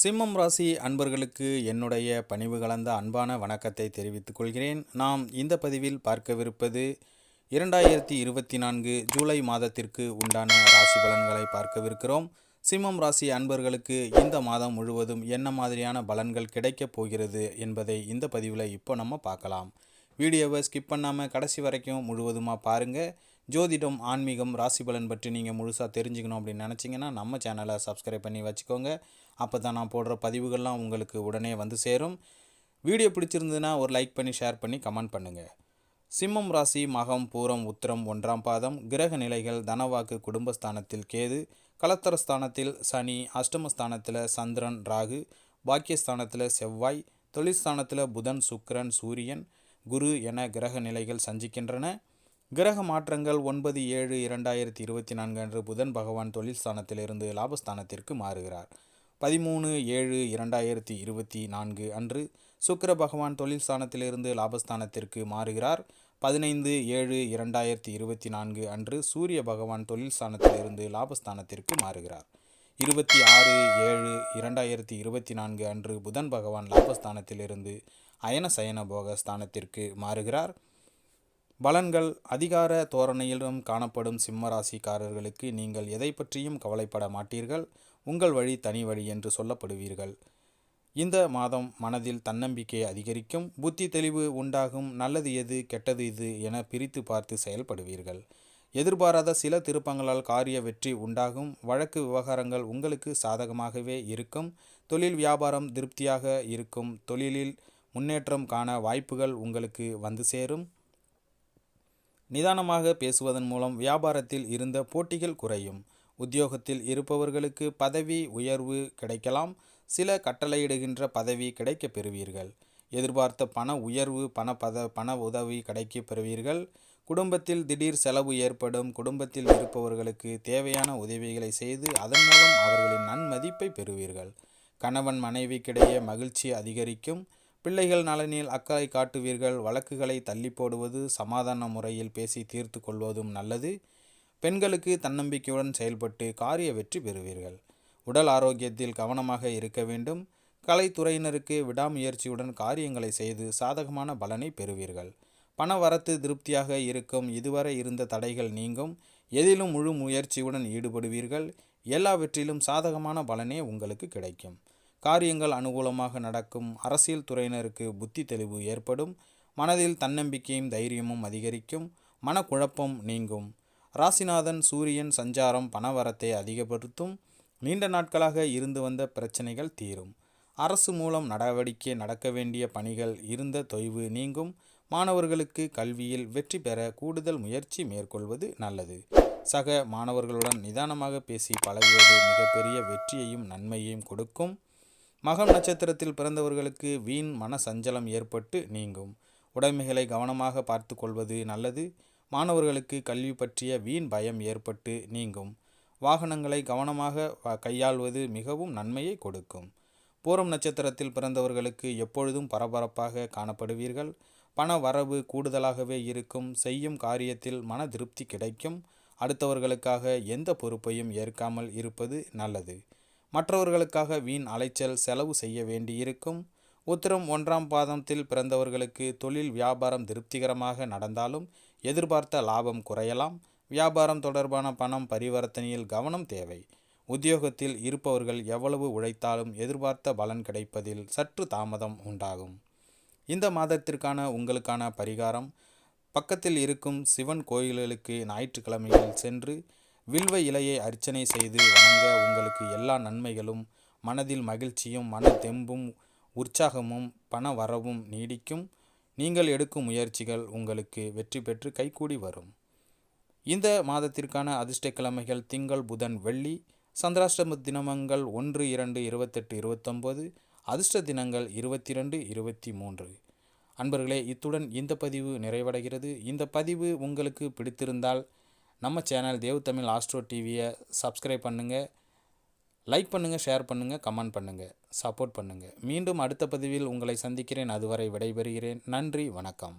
சிம்மம் ராசி அன்பர்களுக்கு என்னுடைய பணிவு கலந்த அன்பான வணக்கத்தை தெரிவித்துக் கொள்கிறேன். நாம் இந்த பதிவில் பார்க்கவிருப்பது இரண்டாயிரத்தி இருபத்தி நான்கு ஜூலை மாதத்திற்கு உண்டான ராசி பலன்களை பார்க்கவிருக்கிறோம். சிம்மம் ராசி அன்பர்களுக்கு இந்த மாதம் முழுவதும் என்ன மாதிரியான பலன்கள் கிடைக்கப் போகிறது என்பதை இந்த பதிவில் இப்போ நம்ம பார்க்கலாம். வீடியோவை ஸ்கிப் பண்ணாமல் கடைசி வரைக்கும் முழுவதுமாக பாருங்கள் ஜோதிடம் ஆன்மீகம் ராசி பலன் பற்றி நீங்கள் முழுசாக தெரிஞ்சுக்கணும் அப்படின்னு நினச்சிங்கன்னா நம்ம சேனலை சப்ஸ்கிரைப் பண்ணி வச்சுக்கோங்க. அப்போ தான் நான் போடுற பதிவுகள்லாம் உங்களுக்கு உடனே வந்து சேரும். வீடியோ பிடிச்சிருந்ததுன்னா ஒரு லைக் பண்ணி ஷேர் பண்ணி கமெண்ட் பண்ணுங்கள் சிம்மம் ராசி மகம் பூரம் உத்திரம் ஒன்றாம் பாதம் கிரக நிலைகள் தனவாக்கு குடும்பஸ்தானத்தில் கேது கலத்தரஸ்தானத்தில் சனி அஷ்டமஸ்தானத்தில் சந்திரன் ராகு பாக்கியஸ்தானத்தில் செவ்வாய் தொழிற்ஸ்தானத்தில் புதன் சுக்கரன் சூரியன் குரு என கிரக நிலைகள் சஞ்சிக்கின்றன. கிரக மாற்றங்கள் ஒன்பது ஏழு இரண்டாயிரத்தி இருபத்தி நான்கு அன்று புதன் பகவான் தொழில் ஸ்தானத்திலிருந்து லாபஸ்தானத்திற்கு மாறுகிறார். பதிமூணு ஏழு இரண்டாயிரத்தி இருபத்தி நான்கு அன்று சுக்கிர பகவான் தொழில் ஸ்தானத்திலிருந்து லாபஸ்தானத்திற்கு மாறுகிறார். பதினைந்து ஏழு இரண்டாயிரத்தி இருபத்தி நான்கு அன்று சூரிய பகவான் தொழில் ஸ்தானத்திலிருந்து லாபஸ்தானத்திற்கு மாறுகிறார். இருபத்தி ஆறு ஏழு இரண்டாயிரத்தி இருபத்தி நான்கு அன்று புதன் பகவான் லாபஸ்தானத்திலிருந்து அயன சயன போக ஸ்தானத்திற்கு மாறுகிறார். பலன்கள் அதிகார தோரணையிலும் காணப்படும் சிம்மராசிக்காரர்களுக்கு நீங்கள் எதை பற்றியும் கவலைப்பட மாட்டீர்கள். உங்கள் வழி தனி வழி என்று சொல்லப்படுவீர்கள். இந்த மாதம் மனதில் தன்னம்பிக்கை அதிகரிக்கும். புத்தி தெளிவு உண்டாகும். நல்லது எது கெட்டது இது என பிரித்து பார்த்து செயல்படுவீர்கள். எதிர்பாராத சில திருப்பங்களால் காரிய வெற்றி உண்டாகும். வழக்கு விவகாரங்கள் உங்களுக்கு சாதகமாகவே இருக்கும். தொழில் வியாபாரம் திருப்தியாக இருக்கும். தொழிலில் முன்னேற்றம் காண வாய்ப்புகள் உங்களுக்கு வந்து சேரும். நிதானமாக பேசுவதன் மூலம் வியாபாரத்தில் இருந்த போட்டிகள் குறையும். உத்தியோகத்தில் இருப்பவர்களுக்கு பதவி உயர்வு கிடைக்கலாம். சில கட்டளையிடுகின்ற பதவி கிடைக்கப் பெறுவீர்கள். எதிர்பார்த்த பண உயர்வு பண பத பண உதவி கிடைக்கப் பெறுவீர்கள். குடும்பத்தில் திடீர் செலவு ஏற்படும். குடும்பத்தில் இருப்பவர்களுக்கு தேவையான உதவிகளை செய்து அதன் மூலம் அவர்களின் நன்மதிப்பை பெறுவீர்கள். கணவன் மனைவிக்கிடையே மகிழ்ச்சி அதிகரிக்கும். பிள்ளைகள் நலனில் அக்கறை காட்டுவீர்கள். வழக்குகளை தள்ளி போடுவது சமாதான முறையில் பேசி தீர்த்து கொள்வதும் நல்லது. பெண்களுக்கு தன்னம்பிக்கையுடன் செயல்பட்டு காரிய வெற்றி பெறுவீர்கள். உடல் ஆரோக்கியத்தில் கவனமாக இருக்க வேண்டும். கலைத்துறையினருக்கு விடாமுயற்சியுடன் காரியங்களை செய்து சாதகமான பலனை பெறுவீர்கள். பண வரத்து திருப்தியாக இருக்கும். இதுவரை இருந்த தடைகள் நீங்கும். எதிலும் முழு முயற்சியுடன் ஈடுபடுவீர்கள். எல்லாவற்றிலும் சாதகமான பலனே உங்களுக்கு கிடைக்கும். காரியங்கள் அனுகூலமாக நடக்கும். அரசியல் துறையினருக்கு புத்தி தெளிவு ஏற்படும். மனதில் தன்னம்பிக்கையும் தைரியமும் அதிகரிக்கும். மனக்குழப்பம் நீங்கும். ராசிநாதன் சூரியன் சஞ்சாரம் பணவரத்தை அதிகப்படுத்தும். நீண்ட நாட்களாக இருந்து வந்த பிரச்சனைகள் தீரும். அரசு மூலம் நடவடிக்கை நடக்க வேண்டிய பணிகள் இருந்த தொய்வு நீங்கும். மாணவர்களுக்கு கல்வியில் வெற்றி பெற கூடுதல் முயற்சி மேற்கொள்வது நல்லது. சக மாணவர்களுடன் நிதானமாக பேசி பழகுவது மிகப்பெரிய வெற்றியையும் நன்மையையும் கொடுக்கும். மகம் நட்சத்திரத்தில் பிறந்தவர்களுக்கு வீண் மன சஞ்சலம் ஏற்பட்டு நீங்கும். உடைமைகளை கவனமாக பார்த்து கொள்வது நல்லது. மாணவர்களுக்கு கல்வி பற்றிய வீண் பயம் ஏற்பட்டு நீங்கும். வாகனங்களை கவனமாக கையாள்வது மிகவும் நன்மையை கொடுக்கும். பூரம் நட்சத்திரத்தில் பிறந்தவர்களுக்கு எப்பொழுதும் பரபரப்பாக காணப்படுவீர்கள். பண வரவு கூடுதலாகவே இருக்கும். செய்யும் காரியத்தில் மன திருப்தி கிடைக்கும். அடுத்தவர்களுக்காக எந்த பொறுப்பையும் ஏற்காமல் இருப்பது நல்லது. மற்றவர்களுக்காக வீண் அலைச்சல் செலவு செய்ய வேண்டியிருக்கும். உத்திரம் ஒன்றாம் பாதத்தில் பிறந்தவர்களுக்கு தொழில் வியாபாரம் திருப்திகரமாக நடந்தாலும் எதிர்பார்த்த லாபம் குறையலாம். வியாபாரம் தொடர்பான பணம் பரிவர்த்தனையில் கவனம் தேவை. உத்தியோகத்தில் இருப்பவர்கள் எவ்வளவு உழைத்தாலும் எதிர்பார்த்த பலன் கிடைப்பதில் சற்று தாமதம் உண்டாகும். இந்த மாதத்திற்கான உங்களுக்கான பரிகாரம். பக்கத்தில் இருக்கும் சிவன் கோயில்களுக்கு ஞாயிற்றுக்கிழமையில் சென்று வில்வ இலையை அர்ச்சனை செய்து வணங்க உங்களுக்கு எல்லா நன்மைகளும் மனதில் மகிழ்ச்சியும் மன தெம்பும் உற்சாகமும் பண வரவும் நீடிக்கும். நீங்கள் எடுக்கும் முயற்சிகள் உங்களுக்கு வெற்றி பெற்று கைகூடி வரும். இந்த மாதத்திற்கான அதிர்ஷ்ட கிழமைகள் திங்கள் புதன் வெள்ளி சந்திராஷ்டம தினமங்கள் ஒன்று இரண்டு இருபத்தெட்டு இருபத்தொம்போது அதிர்ஷ்ட தினங்கள் இருபத்தி ரெண்டு இருபத்தி மூன்று அன்பர்களே இத்துடன் இந்த பதிவு நிறைவடைகிறது. இந்த பதிவு உங்களுக்கு பிடித்திருந்தால் நம்ம சேனல் தேவ் தமிழ் ஆஸ்ட்ரோ டிவியை சப்ஸ்கிரைப் பண்ணுங்கள் லைக் பண்ணுங்கள் ஷேர் பண்ணுங்கள் கமெண்ட் பண்ணுங்கள் சப்போர்ட் பண்ணுங்கள் மீண்டும் அடுத்த பதிவில் உங்களை சந்திக்கிறேன். அதுவரை விடைபெறுகிறேன். நன்றி வணக்கம்.